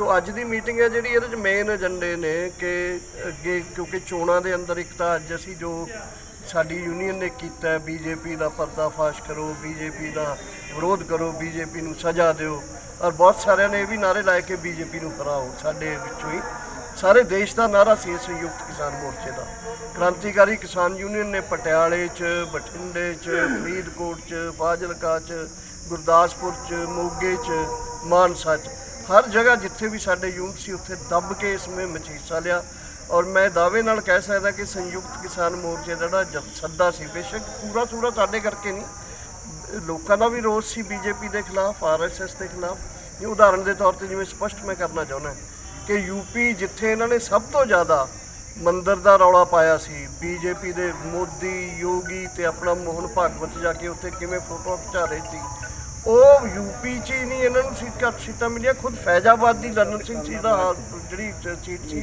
ਸੋ ਅੱਜ ਦੀ ਮੀਟਿੰਗ ਹੈ ਜਿਹੜੀ ਇਹਦੇ ਚ ਮੇਨ ਏਜੰਡੇ ਨੇ ਕਿ ਅੱਗੇ ਕਿਉਂਕਿ ਚੋਣਾਂ ਦੇ ਅੰਦਰ ਇੱਕ ਤਾਂ ਅੱਜ ਅਸੀਂ ਜੋ ਸਾਡੀ ਯੂਨੀਅਨ ਨੇ ਕੀਤਾ ਬੀਜੇਪੀ ਦਾ ਪਰਦਾਫਾਸ਼ ਕਰੋ ਬੀਜੇਪੀ ਦਾ ਵਿਰੋਧ ਕਰੋ ਬੀਜੇਪੀ ਨੂੰ ਸਜ਼ਾ ਦਿਓ ਔਰ ਬਹੁਤ ਸਾਰਿਆਂ ਨੇ ਇਹ ਵੀ ਨਾਰੇ ਲਾਏ ਕਿ ਬੀਜੇਪੀ ਨੂੰ ਹਰਾਓ ਸਾਡੇ ਵਿੱਚੋਂ ਹੀ। ਸਾਰੇ ਦੇਸ਼ ਦਾ ਨਾਰਾ ਸੀ ਇਹ ਸੰਯੁਕਤ ਕਿਸਾਨ ਮੋਰਚੇ ਦਾ। ਕ੍ਰਾਂਤੀਕਾਰੀ ਕਿਸਾਨ ਯੂਨੀਅਨ ਨੇ ਪਟਿਆਲੇ 'ਚ, ਬਠਿੰਡੇ 'ਚ, ਫਰੀਦਕੋਟ 'ਚ, ਫਾਜ਼ਿਲਕਾ 'ਚ, ਗੁਰਦਾਸਪੁਰ 'ਚ, ਮੋਗੇ 'ਚ, ਮਾਨਸਾ 'ਚ। ਹਰ ਜਗ੍ਹਾ ਜਿੱਥੇ ਵੀ ਸਾਡੇ ਯੂਨਿਟ ਸੀ, ਉੱਥੇ ਦੱਬ ਕੇ ਇਸ ਮੁਹਿੰਮ 'ਚ ਹਿੱਸਾ ਲਿਆ। ਔਰ ਮੈਂ ਦਾਅਵੇ ਨਾਲ ਕਹਿ ਸਕਦਾ ਕਿ ਸੰਯੁਕਤ ਕਿਸਾਨ ਮੋਰਚੇ ਦਾ ਜਿਹੜਾ ਜ- ਸੱਦਾ ਸੀ, ਬੇਸ਼ੱਕ ਪੂਰਾ ਸੂਰਾ ਸਾਡੇ ਕਰਕੇ ਨਹੀਂ। ਲੋਕਾਂ ਦਾ ਵੀ ਰੋਸ ਸੀ ਬੀਜੇਪੀ ਦੇ ਖਿਲਾਫ ਆਰਐਸਐਸ ਦੇ ਖਿਲਾਫ। ਇਹ ਉਦਾਹਰਣ ਦੇ ਤੌਰ ਤੇ ਜਿਵੇਂ ਸਪਸ਼ਟ ਮੈਂ ਕਰਨਾ ਚਾਹੁੰਦਾ ਕਿ ਯੂਪੀ ਜਿੱਥੇ ਇਹਨਾਂ ਨੇ ਸਭ ਤੋਂ ਜ਼ਿਆਦਾ ਮੰਦਰ ਦਾ ਰੌਲਾ ਪਾਇਆ ਸੀ, ਬੀਜੇਪੀ ਦੇ ਮੋਦੀ, ਯੋਗੀ ਤੇ ਆਪਣਾ ਮੋਹਨ ਭਾਗਵਤ ਜਾ ਕੇ ਉੱਥੇ ਕਿਵੇਂ ਫੋਟੋ ਖਿਚਾ ਰਹੇ ਸੀ ਉਹ ਯੂਪੀ ਚ ਹੀ ਨਹੀਂ ਇਹਨਾਂ ਨੂੰ ਸੀਟਾਂ ਸੀਟਾਂ ਮਿਲੀਆਂ। ਖੁਦ ਫੈਜ਼ਾਬਾਦ ਦੀ ਲਰਨ ਸਿੰਘ ਸੀ ਦਾ ਜਿਹੜੀ ਸੀਟ ਸੀ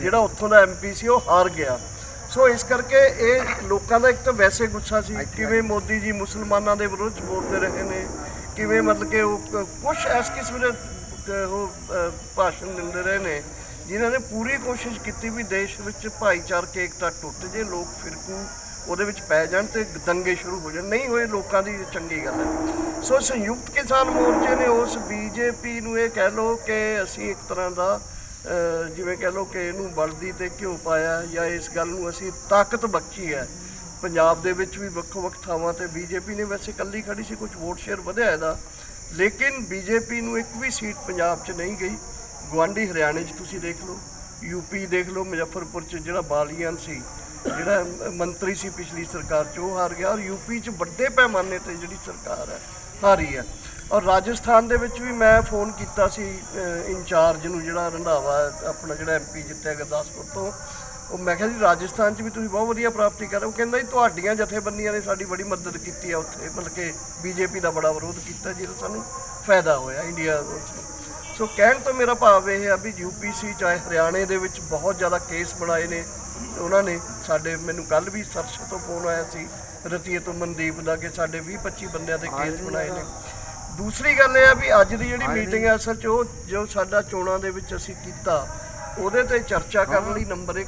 ਜਿਹੜਾ ਉੱਥੋਂ ਦਾ ਐਮਪੀ ਸੀ ਉਹ ਹਾਰ ਗਿਆ। ਸੋ ਇਸ ਕਰਕੇ ਇਹ ਲੋਕਾਂ ਦਾ ਇੱਕ ਤਾਂ ਵੈਸੇ ਗੁੱਸਾ ਸੀ ਕਿਵੇਂ ਮੋਦੀ ਜੀ ਮੁਸਲਮਾਨਾਂ ਦੇ ਵਿਰੁੱਧ ਬੋਲਦੇ ਰਹੇ ਨੇ ਕਿਵੇਂ ਮਤਲਬ ਕਿ ਉਹ ਕ- ਕੁਛ ਇਸ ਕਿਸਮ ਦੇ ਉਹ ਭਾਸ਼ਣ ਦਿੰਦੇ ਰਹੇ ਨੇ ਜਿਨ੍ਹਾਂ ਨੇ ਪੂਰੀ ਕੋਸ਼ਿਸ਼ ਕੀਤੀ ਵੀ ਦੇਸ਼ ਵਿੱਚ ਭਾਈਚਾਰਕ ਏਕਤਾ ਟੁੱਟ ਜੇ ਲੋਕ ਫਿਰਕੂ। ਉਹਦੇ ਵਿੱਚ ਪੈ ਜਾਣ ਤੇ ਦੰਗੇ ਸ਼ੁਰੂ ਹੋ ਜਾਣ। ਨਹੀਂ ਹੋਏ ਲੋਕਾਂ ਦੀ ਚੰਗੀ ਗੱਲ ਹੈ। ਸੋ ਸੰਯੁਕਤ ਕਿਸਾਨ ਮੋਰਚੇ ਨੇ ਉਸ ਬੀਜੇਪੀ ਨੂੰ ਇਹ ਕਹਿ ਲਓ ਕਿ ਅਸੀਂ ਇੱਕ ਤਰ੍ਹਾਂ ਦਾ ਜਿਵੇਂ ਕਹਿ ਲਓ ਕਿ ਇਹਨੂੰ ਬਲਦੀ ਤੇ ਘਿਓ ਪਾਇਆ ਜਾਂ ਇਸ ਗੱਲ ਨੂੰ ਅਸੀਂ ਤਾਕਤ ਬਖਸ਼ੀ ਹੈ। ਪੰਜਾਬ ਦੇ ਵਿੱਚ ਵੀ ਵੱਖੋ ਵੱਖ ਥਾਵਾਂ ਤੇ ਬੀਜੇਪੀ ਨੇ ਵੈਸੇ ਕੱਲੀ ਖੜੀ ਸੀ ਕੁਝ ਵੋਟ ਸ਼ੇਅਰ ਵਧਿਆ ਇਹਦਾ। ਲੇਕਿਨ ਬੀਜੇਪੀ ਨੂੰ ਇੱਕ ਵੀ ਸੀਟ ਪੰਜਾਬ 'ਚ ਨਹੀਂ ਗਈ। ਗਵਾਂਢੀ ਹਰਿਆਣੇ 'ਚ ਤੁਸੀਂ ਦੇਖ ਲਓ ਯੂਪੀ ਦੇਖ ਲਓ, ਮੁਜ਼ੱਫਰਪੁਰ 'ਚ ਜਿਹੜਾ ਬਾਲੀਆਨ ਸੀ ਜਿਹੜਾ ਮੰਤਰੀ ਸੀ ਪਿਛਲੀ ਸਰਕਾਰ 'ਚ, ਉਹ ਹਾਰ ਗਿਆ ਔਰ ਯੂਪੀ 'ਚ ਵੱਡੇ ਪੈਮਾਨੇ ਤੇ ਜਿਹੜੀ ਸਰਕਾਰ ਹੈ, ਹਾਰੀ ਹੈ। ਔਰ ਰਾਜਸਥਾਨ ਦੇ ਵਿੱਚ ਵੀ ਮੈਂ ਫੋਨ ਕੀਤਾ ਸੀ ਇੰਚਾਰਜ ਨੂੰ ਜਿਹੜਾ ਰੰਧਾਵਾ, ਆਪਣਾ ਜਿਹੜਾ ਐਮਪੀ ਜਿੱਤਿਆ ਗੁਰਦਾਸਪੁਰ ਤੋਂ। ਉਹ ਮੈਂ ਕਿਹਾ ਜੀ, ਰਾਜਸਥਾਨ 'ਚ ਵੀ ਤੁਸੀਂ ਬਹੁਤ ਵਧੀਆ ਪ੍ਰਾਪਤੀ ਕਰ ਰਹੇ ਹੋ। ਕਹਿੰਦਾ ਜੀ, ਤੁਹਾਡੀਆਂ ਜਥੇਬੰਦੀਆਂ ਨੇ ਸਾਡੀ ਬੜੀ ਮਦਦ ਕੀਤੀ ਹੈ ਉੱਥੇ। ਮਤਲਬ ਕਿ ਬੀਜੇਪੀ ਦਾ ਬੜਾ ਵਿਰੋਧ ਕੀਤਾ ਜਿਹਦਾ ਸਾਨੂੰ ਫਾਇਦਾ ਹੋਇਆ, ਇੰਡੀਆ ਸੋ ਕਹਿਣ ਤੋਂ ਮੇਰਾ ਭਾਵ ਇਹ ਹੈ ਵੀ ਯੂਪੀਸੀ ਚਾਹੇ ਹਰਿਆਣੇ ਦੇ ਵਿੱਚ ਬਹੁਤ ਜ਼ਿਆਦਾ ਕੇਸ ਬਣਾਏ ਨੇ ਉਹਨਾਂ ਨੇ ਸਾਡੇ ਮੈਨੂੰ ਕੱਲ ਵੀ ਸਰਸ਼ ਤੋਂ ਫੋਨ ਆਇਆ ਸੀ ਰਤੀਏ ਤੋਂ ਮਨਦੀਪ ਦਾ ਕਿ ਸਾਡੇ 20 25 ਬੰਦਿਆਂ ਦੇ ਕੇਸ ਬਣਾਏ ਨੇ। ਦੂਸਰੀ ਗੱਲ ਇਹ ਹੈ ਵੀ ਅੱਜ ਦੀ ਜਿਹੜੀ ਮੀਟਿੰਗ ਹੈ ਅਸਲ 'ਚ ਉਹ ਜੋ ਸਾਡਾ ਚੋਣਾਂ ਦੇ ਵਿੱਚ ਅਸੀਂ ਕੀਤਾ ਉਹਦੇ ਤੇ ਚਰਚਾ ਕਰਨ ਲਈ ਨੰਬਰ 1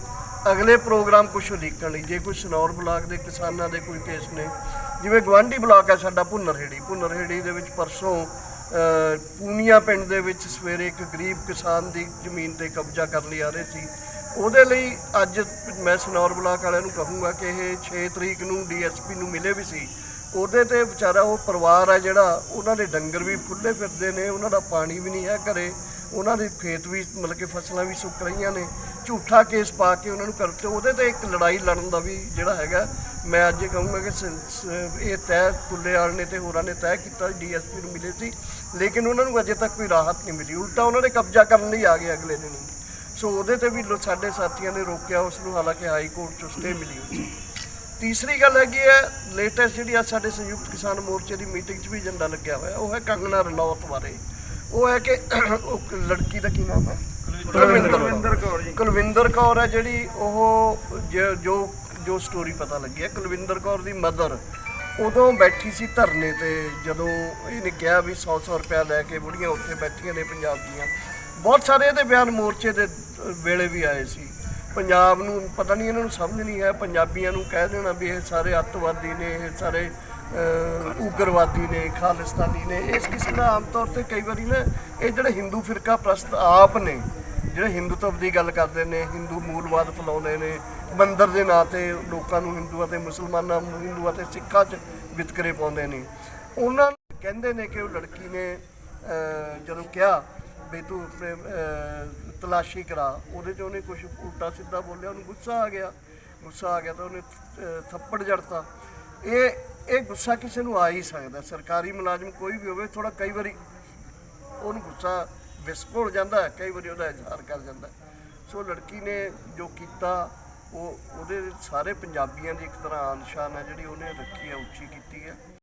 ਅਗਲੇ ਪ੍ਰੋਗਰਾਮ ਕੁਝ ਉਲੀਕਣ ਲਈ ਜੇ ਕੋਈ ਸਨੌਰ ਬਲਾਕ ਦੇ ਕਿਸਾਨਾਂ ਦੇ ਕੋਈ ਕੇਸ ਨੇ ਜਿਵੇਂ ਗਵਾਂਢੀ ਬਲਾਕ ਹੈ ਸਾਡਾ ਭੁੰਨਰਹੇੜੀ ਭੁੰਨਰਹੇੜੀ ਦੇ ਵਿੱਚ ਪਰਸੋਂ ਪੂਨੀਆ ਪਿੰਡ ਦੇ ਵਿੱਚ ਸਵੇਰੇ ਇੱਕ ਗਰੀਬ ਕਿਸਾਨ ਦੀ ਜ਼ਮੀਨ ਤੇ ਕਬਜ਼ਾ ਕਰਨ ਲਈ ਆ ਰਹੇ ਸੀ ਉਹਦੇ ਲਈ ਅੱਜ ਮੈਂ ਸਨੌਰ ਬਲਾਕ ਵਾਲਿਆਂ ਨੂੰ ਕਹੂੰਗਾ ਕਿ ਇਹ 6 ਤਰੀਕ ਨੂੰ ਡੀਐਸਪੀ ਨੂੰ ਮਿਲੇ ਵੀ ਸੀ। ਉਹਦੇ ਤੇ ਵਿਚਾਰਾ ਉਹ ਪਰਿਵਾਰ ਹੈ ਜਿਹੜਾ, ਉਹਨਾਂ ਦੇ ਡੰਗਰ ਵੀ ਫੁੱਲੇ ਫਿਰਦੇ ਨੇ, ਉਹਨਾਂ ਦਾ ਪਾਣੀ ਵੀ ਨਹੀਂ ਹੈ ਘਰੇ। ਉਹਨਾਂ ਦੇ ਖੇਤ ਵੀ ਮਤਲਬ ਕਿ ਫਸਲਾਂ ਵੀ ਸੁੱਕ ਰਹੀਆਂ ਨੇ। ਝੂਠਾ ਕੇਸ ਪਾ ਕੇ ਉਹਨਾਂ ਨੂੰ ਕਰ ਤੇ ਉਹਦੇ ਤੇ ਇੱਕ ਲੜਾਈ ਲੜਨ ਦਾ ਵੀ ਜਿਹੜਾ ਹੈਗਾ, ਮੈਂ ਅੱਜ ਇਹ ਕਹੂੰਗਾ ਕਿ ਸ- ਇਹ ਤੈਅ ਕੁੱਲੇਵਾਲ ਨੇ ਤੇ ਹੋਰਾਂ ਨੇ ਤੈਅ ਕੀਤਾ, ਡੀਐਸਪੀ ਨੂੰ ਮਿਲੇ ਸੀ। ਲੇਕਿਨ ਉਹਨਾਂ ਨੂੰ ਅਜੇ ਤੱਕ ਕੋਈ ਰਾਹਤ ਨਹੀਂ ਮਿਲੀ। ਉਲਟਾ ਉਹਨਾਂ ਨੇ ਕਬਜ਼ਾ ਕਰਨ ਲਈ ਆ ਗਏ ਅਗਲੇ ਦਿਨ ਸੋ ਉਹਦੇ ਤੇ ਵੀ ਸਾਡੇ ਸਾਥੀਆਂ ਨੇ ਰੋਕਿਆ ਉਸ ਨੂੰ ਹਾਲਾਂਕਿ ਹਾਈ ਕੋਰਟ ਚੋਂ ਸਟੇ ਮਿਲੀ ਹੋਈ ਸੀ। ਤੀਸਰੀ ਗੱਲ ਹੈਗੀ ਹੈ ਲੇਟੈਸਟ ਜਿਹੜੀ ਆ ਸਾਡੇ ਸੰਯੁਕਤ ਕਿਸਾਨ ਮੋਰਚੇ ਦੀ ਮੀਟਿੰਗ 'ਚ ਵੀ ਏਜੰਡਾ ਲੱਗਿਆ ਹੋਇਆ ਉਹ ਹੈ ਕੰਗਣਾ ਰਣੌਤ ਬਾਰੇ। ਉਹ ਹੈ ਕਿ ਉਹ ਲੜਕੀ ਦਾ ਕੀ ਨਾਮ ਹੈ? ਕੁਲਵਿੰਦਰ ਕੌਰ। ਜੀ। ਕੁਲਵਿੰਦਰ ਕੌਰ ਹੈ ਜਿਹੜੀ ਉਹ ਜ- ਜੋ ਸਟੋਰੀ ਪਤਾ ਲੱਗੀ ਹੈ ਕੁਲਵਿੰਦਰ ਕੌਰ ਦੀ ਮਦਰ ਉਦੋਂ ਬੈਠੀ ਸੀ ਧਰਨੇ ਤੇ ਜਦੋਂ ਇਹਨੇ ਕਿਹਾ ਵੀ 100 100 ਰੁਪਇਆ ਲੈ ਕੇ ਬੁੜੀਆਂ ਉੱਥੇ ਬੈਠੀਆਂ ਨੇ ਪੰਜਾਬ ਦੀਆਂ। ਬਹੁਤ ਸਾਰੇ ਇਹਦੇ ਬਿਆਨ ਮੋਰਚੇ ਦੇ ਵੇਲੇ ਵੀ ਆਏ ਸੀ। ਪੰਜਾਬ ਨੂੰ ਪਤਾ ਨਹੀਂ ਇਹਨਾਂ ਨੂੰ ਸਮਝ ਨਹੀਂ ਹੈ ਪੰਜਾਬੀਆਂ ਨੂੰ ਕਹਿ ਦੇਣਾ ਵੀ ਇਹ ਸਾਰੇ ਅੱਤਵਾਦੀ ਨੇ, ਇਹ ਸਾਰੇ ਉਗਰਵਾਦੀ ਨੇ, ਖਾਲਿਸਤਾਨੀ ਨੇ। ਇਸ ਕਿਸਮ ਦਾ ਆਮ ਤੌਰ ਤੇ ਕਈ ਵਾਰੀ ਨਾ ਇਹ ਜਿਹੜੇ ਹਿੰਦੂ ਫਿਰਕਾ ਪ੍ਰਸਤ ਆਪ ਨੇ, ਜਿਹੜੇ ਹਿੰਦੂਤਵ ਦੀ ਗੱਲ ਕਰਦੇ ਨੇ ਹਿੰਦੂ ਮੂਲਵਾਦ ਫੈਲਾਉਂਦੇ ਨੇ, ਮੰਦਰ ਦੇ ਨਾਂ ਤੇ ਲੋਕਾਂ ਨੂੰ ਹਿੰਦੂਆਂ ਤੇ ਮੁਸਲਮਾਨਾਂ ਨੂੰ ਹਿੰਦੂਆਂ ਤੇ ਸਿੱਖਾਂ 'ਚ ਵਿਤਕਰੇ ਪਾਉਂਦੇ ਨੇ। ਉਹਨਾਂ ਕਹਿੰਦੇ ਨੇ ਕਿ ਉਹ ਲੜਕੀ ਨੇ ਜਦੋਂ ਕਿਹਾ ਵੀ ਤੂੰ ਤਲਾਸ਼ੀ ਕਰਾ। ਉਹਦੇ 'ਚ ਉਹਨੇ ਕੁਝ ਉਲਟਾ ਸਿੱਧਾ ਬੋਲਿਆ, ਉਹਨੂੰ ਗੁੱਸਾ ਆ ਗਿਆ। ਗੁੱਸਾ ਆ ਗਿਆ ਤਾਂ ਉਹਨੇ ਥੱਪੜ ਜੜਤਾ। ਇਹ ਇਹ ਗੁੱਸਾ ਕਿਸੇ ਨੂੰ ਆ ਹੀ ਸਕਦਾ। ਸਰਕਾਰੀ ਮੁਲਾਜ਼ਮ ਕੋਈ ਵੀ ਹੋਵੇ ਥੋੜਾ ਕਈ ਵਾਰੀ ਉਹਨੂੰ ਗੁੱਸਾ ਵਿਸਕੋਲ ਜਾਂਦਾ, ਕਈ ਵਾਰੀ ਉਹਦਾ ਇਜ਼ਹਾਰ ਕਰ ਜਾਂਦਾ। ਸੋ ਲੜਕੀ ਨੇ ਜੋ ਕੀਤਾ, ਉਹ ਉਹਦੇ ਸਾਰੇ ਪੰਜਾਬੀਆਂ ਦੀ ਇੱਕ ਤਰ੍ਹਾਂ ਆਨਸ਼ਾਨ ਹੈ, ਜਿਹੜੀ ਉਹਨੇ ਰੱਖੀ ਹੈ, ਉੱਚੀ ਕੀਤੀ ਹੈ।